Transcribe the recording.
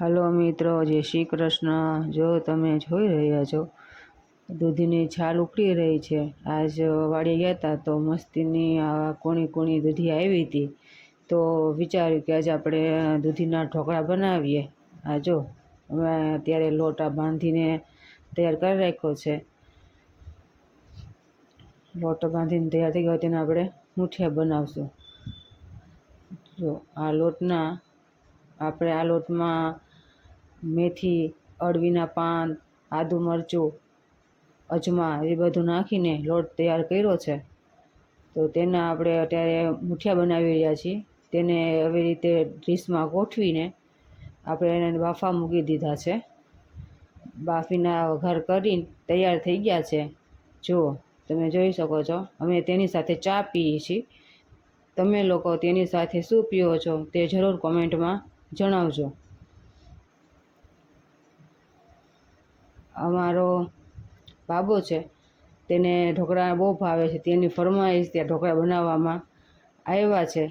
Hello મિત્રો, જય શ્રી કૃષ્ણ. જો તમે જોઈ રહ્યા છો, દૂધીની છાલ ઉકળી રહી છે. આજ વાળી ગયા હતા તો મસ્તીની આ કોણી કૂણી દૂધી આવી હતી. તો વિચાર્યું કે આજે આપણે દૂધીના ઢોકળા બનાવીએ. આ જો, હવે અત્યારે લોટા બાંધીને તૈયાર કરી રાખ્યો છે. લોટો બાંધીને તૈયાર થઈ ગયો, તેને આપણે મૂઠિયા બનાવશું. જો, આ લોટના, આપણે આ લોટમાં મેથી, અળવીના પાન, આદુ મરચું, અજમા એ બધું નાખીને લોટ તૈયાર કર્યો છે. તો તેના આપણે અત્યારે મૂઠિયા બનાવી રહ્યા છીએ. તેને આવી રીતે ડીશમાં ગોઠવીને આપણે એને બાફા મૂકી દીધા છે. બાફીના વઘાર કરીને તૈયાર થઈ ગયા છે. જુઓ, તમે જોઈ શકો છો. અમે તેની સાથે ચા પીએ છીએ. તમે લોકો તેની સાથે શું પીઓ છો તે જરૂર કોમેન્ટમાં જણાવજો. અમારો બાબો છે, તેને ઢોકળા બહુ ભાવે છે, તેની ફરમાઈશ ત્યાં ઢોકળા બનાવવામાં આવ્યા છે.